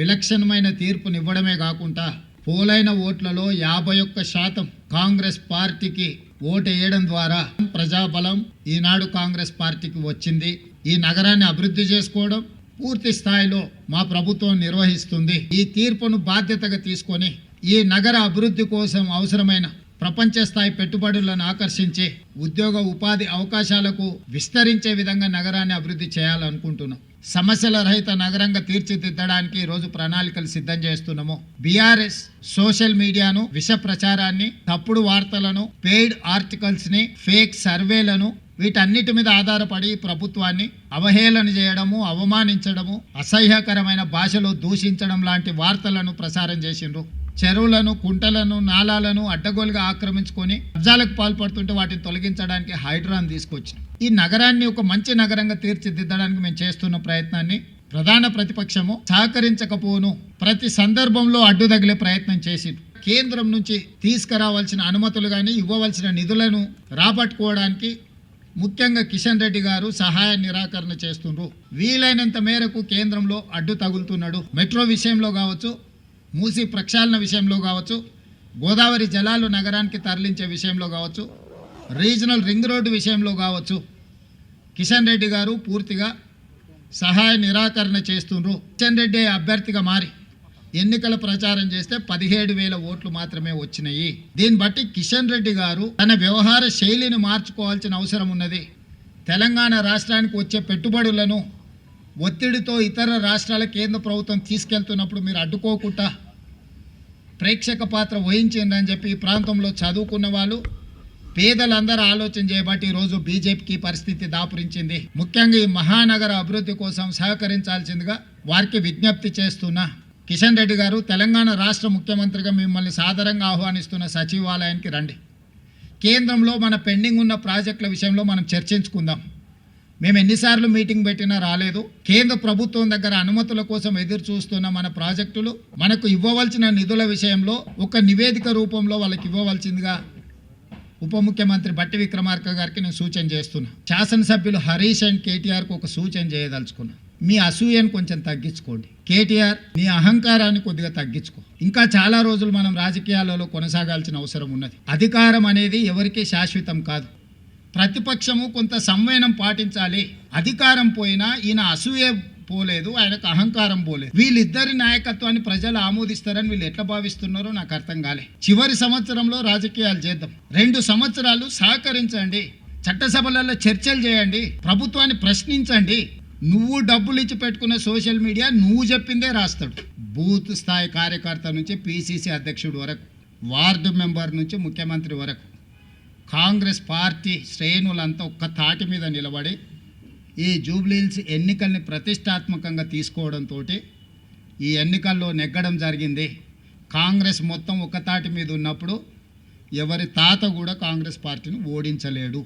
విలక్షణమైన తీర్పునివ్వడమే కాకుండా పోలైన ఓట్లలో యాభై ఒక్క శాతం కాంగ్రెస్ పార్టీకి ఓటు వేయడం ద్వారా ప్రజాబలం ఈనాడు కాంగ్రెస్ పార్టీకి వచ్చింది. ఈ నగరాన్ని అభివృద్ధి చేసుకోవడం పూర్తి స్థాయిలో మా ప్రభుత్వం నిర్వహిస్తుంది. ఈ తీర్పును బాధ్యతగా తీసుకొని ఈ నగర అభివృద్ధి కోసం అవసరమైన ప్రపంచ స్థాయి పెట్టుబడులను ఆకర్షించి ఉద్యోగ ఉపాధి అవకాశాలకు విస్తరించే విధంగా నగరాన్ని అభివృద్ధి చేయాలనుకుంటున్నాం. సమస్యల రహిత నగరంగా తీర్చిదిద్దడానికి రోజు ప్రణాళికలు సిద్ధం చేస్తున్నాము. బీఆర్ఎస్ సోషల్ మీడియాను విష ప్రచారాన్ని తప్పుడు వార్తలను పెయిడ్ ఆర్టికల్స్ని ఫేక్ సర్వేలను వీటన్నిటి మీద ఆధారపడి ప్రభుత్వాన్ని అవహేళన చేయడము అవమానించడము అసహ్యకరమైన భాషలో దూషించడం లాంటి వార్తలను ప్రసారం చేసిండ్రు. చెరువులను కుంటలను నాలాలను అడ్డగోలుగా ఆక్రమించుకొని కబ్జాలకు పాల్పడుతుంటే వాటిని తొలగించడానికి హైడ్రాన్ తీసుకొచ్చి. ఈ నగరాన్ని ఒక మంచి నగరంగా తీర్చిదిద్దడానికి మేము చేస్తున్న ప్రయత్నాన్ని ప్రధాన ప్రతిపక్షము సహకరించకపోను ప్రతి సందర్భంలో అడ్డు తగిలే ప్రయత్నం చేసి కేంద్రం నుంచి తీసుకురావాల్సిన అనుమతులు కానీ ఇవ్వవలసిన నిధులను రాబట్టుకోవడానికి ముఖ్యంగా కిషన్ రెడ్డి గారు సహాయ నిరాకరణ చేస్తుండ్రు. వీలైనంత మేరకు కేంద్రంలో అడ్డు తగులుతున్నాడు. మెట్రో విషయంలో కావచ్చు మూసి ప్రక్షాళన విషయంలో కావచ్చు గోదావరి జలాలు నగరానికి తరలించే విషయంలో కావచ్చు రీజనల్ రింగ్ రోడ్డు విషయంలో కావచ్చు కిషన్ రెడ్డి గారు పూర్తిగా సహాయ నిరాకరణ చేస్తుండ్రు. కిషన్ రెడ్డి అభ్యర్థిగా మారి ఎన్నికల ప్రచారం చేస్తే పదిహేడు వేల ఓట్లు మాత్రమే వచ్చినాయి. దీన్ని బట్టి కిషన్ రెడ్డి గారు తన వ్యవహార శైలిని మార్చుకోవాల్సిన అవసరం ఉన్నది. తెలంగాణ రాష్ట్రానికి వచ్చే పెట్టుబడులను ఒత్తిడితో ఇతర రాష్ట్రాల కేంద్ర ప్రభుత్వం తీసుకెళ్తున్నప్పుడు మీరు అడ్డుకోకుండా ప్రేక్షక పాత్ర వహించిందని చెప్పి ఈ ప్రాంతంలో చదువుకున్న వాళ్ళు పేదలందరూ ఆలోచన చేయబట్టి ఈరోజు బీజేపీకి పరిస్థితి దాపురించింది. ముఖ్యంగా ఈ మహానగర అభివృద్ధి కోసం సహకరించాల్సిందిగా వారికి విజ్ఞప్తి చేస్తున్నా కిషన్ రెడ్డి గారు తెలంగాణ రాష్ట్ర ముఖ్యమంత్రిగా మిమ్మల్ని సాదరంగా ఆహ్వానిస్తున్న సచివాలయానికి రండి. కేంద్రంలో మన పెండింగ్ ఉన్న ప్రాజెక్టుల విషయంలో మనం చర్చించుకుందాం. మేము ఎన్నిసార్లు మీటింగ్ పెట్టినా రాలేదు. కేంద్ర ప్రభుత్వం దగ్గర అనుమతుల కోసం ఎదురు చూస్తున్న మన ప్రాజెక్టులు మనకు ఇవ్వవలసిన నిధుల విషయంలో ఒక నివేదిక రూపంలో వాళ్ళకి ఇవ్వవలసిందిగా ఉప ముఖ్యమంత్రి బట్టి విక్రమార్క గారికి నేను సూచన చేస్తున్నా. శాసనసభ్యులు హరీష్ అండ్ కేటీఆర్కు ఒక సూచన చేయదలుచుకున్నా. మీ అసూయను కొంచెం తగ్గించుకోండి. కేటీఆర్ మీ అహంకారాన్ని కొద్దిగా తగ్గించుకో. ఇంకా చాలా రోజులు మనం రాజకీయాలలో కొనసాగాల్సిన అవసరం ఉన్నది. అధికారం అనేది ఎవరికీ శాశ్వతం కాదు. ప్రతిపక్షము కొంత సంవయనం పాటించాలి. అధికారం పోయినా ఈయన అసూయ పోలేదు ఆయనకు అహంకారం పోలేదు. వీళ్ళిద్దరి నాయకత్వాన్ని ప్రజలు ఆమోదిస్తారని వీళ్ళు ఎట్లా భావిస్తున్నారో నాకు అర్థం కాలే. చివరి సంవత్సరంలో రాజకీయాలు చేద్దాం. రెండు సంవత్సరాలు సహకరించండి. చట్టసభలలో చర్చలు చేయండి. ప్రభుత్వాన్ని ప్రశ్నించండి. నువ్వు డబ్బులు ఇచ్చి పెట్టుకున్న సోషల్ మీడియా నువ్వు చెప్పిందే రాస్తాడు. బూత్ స్థాయి కార్యకర్త నుంచి పిసిసి అధ్యక్షుడు వరకు వార్డు మెంబర్ నుంచి ముఖ్యమంత్రి వరకు. కాంగ్రెస్ పార్టీ శ్రేణులంతా ఒక్క తాటి మీద నిలబడి ఈ జూబ్లీహిల్స్ ఎన్నికల్ని ప్రతిష్టాత్మకంగా తీసుకోవడంతో ఈ ఎన్నికల్లో నెగ్గడం జరిగింది. కాంగ్రెస్ మొత్తం ఒక తాటి మీద ఉన్నప్పుడు ఎవరి తాత కూడా కాంగ్రెస్ పార్టీని ఓడించలేడు.